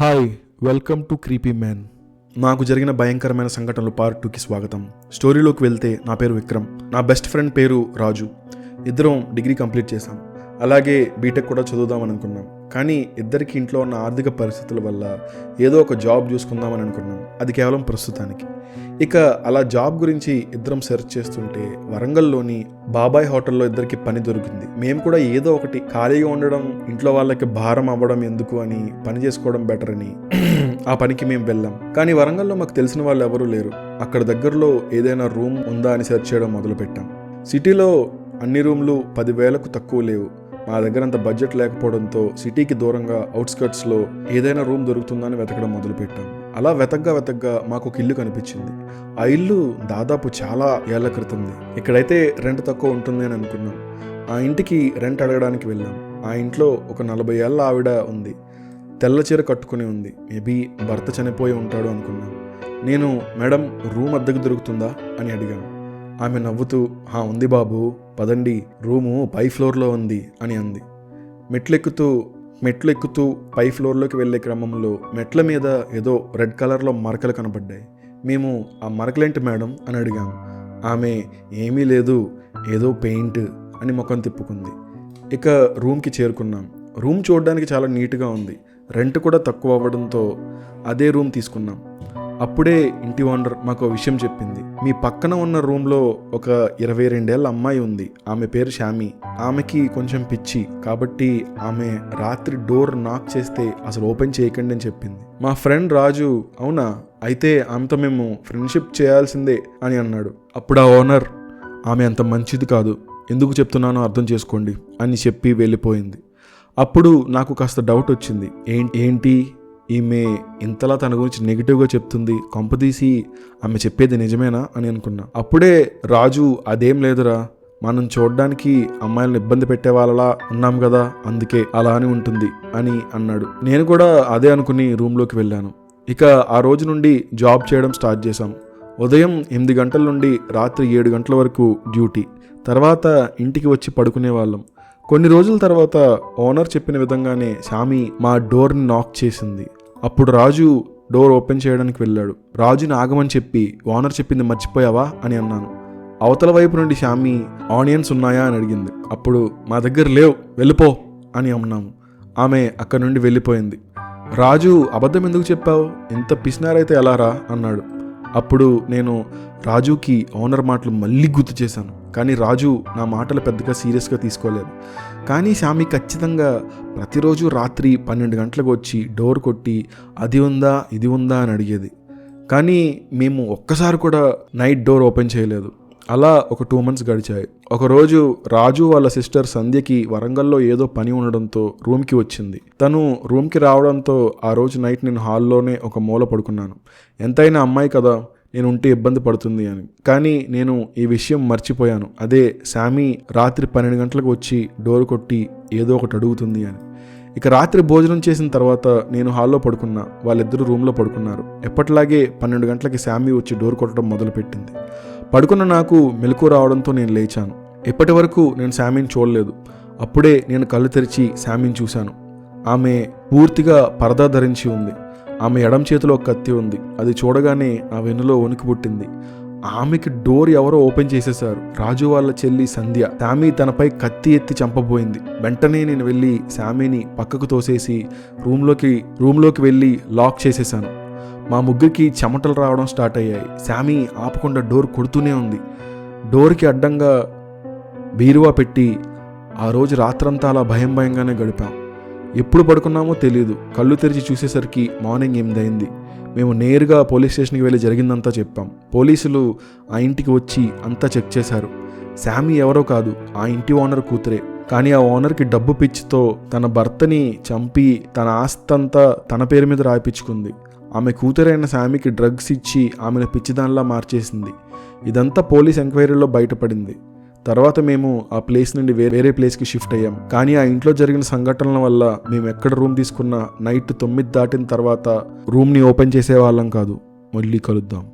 Hi welcome to creepy man నాకు జరిగిన భయంకరమైన సంఘటనలు పార్ట్ టూకి స్వాగతం. స్టోరీలోకి వెళ్తే నా పేరు విక్రమ్. నా బెస్ట్ ఫ్రెండ్ పేరు రాజు. ఇద్దరం డిగ్రీ కంప్లీట్ చేశాం. అలాగే బీటెక్ కూడా చదువుదామని అనుకున్నాం. కానీ ఇద్దరికి ఇంట్లో ఉన్న ఆర్థిక పరిస్థితుల వల్ల ఏదో ఒక జాబ్ చూసుకుందామని అనుకున్నాం. అది కేవలం ప్రస్తుతానికి. ఇక అలా జాబ్ గురించి ఇద్దరం సెర్చ్ చేస్తుంటే వరంగల్లోని బాబాయ్ హోటల్లో ఇద్దరికి పని దొరికింది. మేము కూడా ఏదో ఒకటి ఖాళీగా ఉండడం ఇంట్లో వాళ్ళకి భారం అవ్వడం ఎందుకు అని పని చేసుకోవడం బెటర్ అని ఆ పనికి మేము వెళ్ళాం. కానీ వరంగల్లో మాకు తెలిసిన వాళ్ళు ఎవరూ లేరు. అక్కడ దగ్గరలో ఏదైనా రూమ్ ఉందా అని సెర్చ్ చేయడం మొదలుపెట్టాం. సిటీలో అన్ని రూమ్లు పదివేలకు తక్కువ లేవు. మా దగ్గర అంత బడ్జెట్ లేకపోవడంతో సిటీకి దూరంగా అవుట్స్కర్ట్స్లో ఏదైనా రూమ్ దొరుకుతుందా అని వెతకడం మొదలుపెట్టాం. అలా వెతగ్గా వెతగ్గా మాకు ఒక ఇల్లు కనిపించింది. ఆ ఇల్లు దాదాపు చాలా ఏళ్ళ క్రితంది. ఇక్కడైతే రెంట్ తక్కువ ఉంటుంది అని అనుకున్నాం. ఆ ఇంటికి రెంట్ అడగడానికి వెళ్ళాం. ఆ ఇంట్లో ఒక నలభై ఏళ్ళ ఆవిడ ఉంది. తెల్ల చీర కట్టుకుని ఉంది. మేబీ భర్త చనిపోయి ఉంటాడు అనుకున్నాను నేను మేడం రూమ్ అద్దెకు దొరుకుతుందా? అని అడిగాను. ఆమె నవ్వుతూ హా ఉంది బాబు పదండి రూము పై ఫ్లోర్లో ఉంది అని అంది. మెట్లెక్కుతూ మెట్లు ఎక్కుతూ పై ఫ్లోర్లోకి వెళ్ళే క్రమంలో మెట్ల మీద ఏదో రెడ్ కలర్లో మరకలు కనపడ్డాయి. మేము ఆ మరకలేంటి మేడం? అని అడిగాము ఆమె ఏమీ లేదు ఏదో పెయింట్ అని ముఖం తిప్పుకుంది. ఇక రూమ్కి చేరుకున్నాం. రూమ్ చూడడానికి చాలా నీట్గా ఉంది. రెంట్ కూడా తక్కువ అవ్వడంతో అదే రూమ్ తీసుకున్నాం. అప్పుడే ఇంటి ఓనర్ మాకు విషయం చెప్పింది. మీ పక్కన ఉన్న రూమ్లో ఒక ఇరవై రెండేళ్ళ అమ్మాయి ఉంది. ఆమె పేరు శామి ఆమెకి కొంచెం పిచ్చి. కాబట్టి ఆమె రాత్రి డోర్ నాక్ చేస్తే అసలు ఓపెన్ చేయకండి అని చెప్పింది. మా ఫ్రెండ్ రాజు అవునా? అయితే ఆమెతో మేము ఫ్రెండ్షిప్ చేయాల్సిందే అని అన్నాడు. అప్పుడు ఆ ఓనర్ ఆమె అంత మంచిది కాదు. ఎందుకు చెప్తున్నానో అర్థం చేసుకోండి అని చెప్పి వెళ్ళిపోయింది. అప్పుడు నాకు కాస్త డౌట్ వచ్చింది. ఏంటి? ఈమె ఇంతలా తన గురించి నెగిటివ్గా చెప్తుంది కొంపదీసి ఆమె చెప్పేది నిజమేనా అని అనుకున్నా. అప్పుడే రాజు అదేం లేదురా మనం చూడడానికి అమ్మాయిలను ఇబ్బంది పెట్టే వాళ్ళలా ఉన్నాం కదా అందుకే అలా అని ఉంటుంది అని అన్నాడు. నేను కూడా అదే అనుకుని రూమ్లోకి వెళ్ళాను. ఇక ఆ రోజు నుండి జాబ్ చేయడం స్టార్ట్ చేశాం. ఉదయం ఎనిమిది గంటల నుండి రాత్రి ఏడు గంటల వరకు డ్యూటీ. తర్వాత ఇంటికి వచ్చి పడుకునే వాళ్ళం కొన్ని రోజుల తర్వాత ఓనర్ చెప్పిన విధంగానే శామి మా డోర్ని నాక్ చేసింది. అప్పుడు రాజు డోర్ ఓపెన్ చేయడానికి వెళ్ళాడు. రాజుని ఆగమని చెప్పి ఓనర్ చెప్పింది మర్చిపోయావా? అని అన్నాను. అవతల వైపు నుండి షామి ఆనియన్స్ ఉన్నాయా? అని అడిగింది. అప్పుడు మా దగ్గర లేవు వెళ్ళిపో అని అన్నాము. ఆమె అక్కడి నుండి వెళ్ళిపోయింది. రాజు అబద్ధం ఎందుకు చెప్పావు? ఇంత పిసినారైతే ఎలా రా? అన్నాడు. అప్పుడు నేను రాజుకి ఓనర్ మాటలు మళ్ళీ గుర్తు చేశాను. కానీ రాజు నా మాటలు పెద్దగా సీరియస్గా తీసుకోలేదు. కానీ శామి ఖచ్చితంగా ప్రతిరోజు రాత్రి పన్నెండు గంటలకు వచ్చి డోర్ కొట్టి అది ఉందా ఇది ఉందా అని అడిగేది. కానీ మేము ఒక్కసారి కూడా నైట్ డోర్ ఓపెన్ చేయలేదు. అలా ఒక టూ మంత్స్ గడిచాయి. ఒకరోజు రాజు వాళ్ళ సిస్టర్ సంధ్యకి వరంగల్లో ఏదో పని ఉండడంతో రూమ్కి వచ్చింది. తను రూమ్కి రావడంతో ఆ రోజు నైట్ నేను హాల్లోనే ఒక మూల పడుకున్నాను. ఎంతైనా అమ్మాయి కదా నేను ఉంటే ఇబ్బంది పడుతుంది అని. కానీ నేను ఈ విషయం మర్చిపోయాను. అదే శామీ రాత్రి పన్నెండు గంటలకు వచ్చి డోర్ కొట్టి ఏదో ఒకటి అడుగుతుంది అని. ఇక రాత్రి భోజనం చేసిన తర్వాత నేను హాల్లో పడుకున్నా. వాళ్ళిద్దరూ రూమ్లో పడుకున్నారు. ఎప్పటిలాగే పన్నెండు గంటలకి శామీ వచ్చి డోర్ కొట్టడం మొదలుపెట్టింది. పడుకున్న నాకు మెలకు రావడంతో నేను లేచాను. ఇప్పటి వరకు నేను శామీని చూడలేదు. అప్పుడే నేను కళ్ళు తెరిచి శామీని చూశాను. ఆమె పూర్తిగా పరదా ధరించి ఉంది. ఆమె ఎడం చేతిలో ఒక కత్తి ఉంది. అది చూడగానే ఆ వెన్నులో వణుకు పుట్టింది. ఆమెకి డోర్ ఎవరో ఓపెన్ చేసేశారు. రాజు వాళ్ళ చెల్లి సంధ్య. శామీ తనపై కత్తి ఎత్తి చంపబోయింది. వెంటనే నేను వెళ్ళి శామీని పక్కకు తోసేసి రూమ్లోకి రూమ్లోకి వెళ్ళి లాక్ చేసేసాను మా ముగ్గురికి చెమటలు రావడం స్టార్ట్ అయ్యాయి. శామీ ఆపకుండా డోర్ కొడుతూనే ఉంది. డోర్కి అడ్డంగా బీరువా పెట్టి ఆ రోజు రాత్రంతా అలా భయం భయంగానే గడిపాం. ఎప్పుడు పడుకున్నామో తెలియదు కళ్ళు తెరిచి చూసేసరికి మార్నింగ్ ఎనిమిది అయింది. మేము నేరుగా పోలీస్ స్టేషన్కి వెళ్ళి జరిగిందంతా చెప్పాం. పోలీసులు ఆ ఇంటికి వచ్చి అంతా చెక్ చేశారు. శామీ ఎవరో కాదు ఆ ఇంటి ఓనర్ కూతురే. కానీ ఆ ఓనర్కి డబ్బు పిచ్చితో తన భర్తని చంపి తన ఆస్తంతా తన పేరు మీద రాయిపించుకుంది ఆమె కూతురైన శామీకి డ్రగ్స్ ఇచ్చి ఆమెను పిచ్చిదానిలా మార్చేసింది. ఇదంతా పోలీస్ ఎంక్వైరీలో బయటపడింది. తర్వాత మేము ఆ ప్లేస్ నుండి వేరే ప్లేస్కి షిఫ్ట్ అయ్యాం. కానీ ఆ ఇంట్లో జరిగిన సంఘటనల వల్ల మేము ఎక్కడ రూమ్ తీసుకున్నా నైట్ తొమ్మిది దాటిన తర్వాత రూమ్ని ఓపెన్ చేసే వాళ్ళం కాదు. మళ్ళీ కలుద్దాం.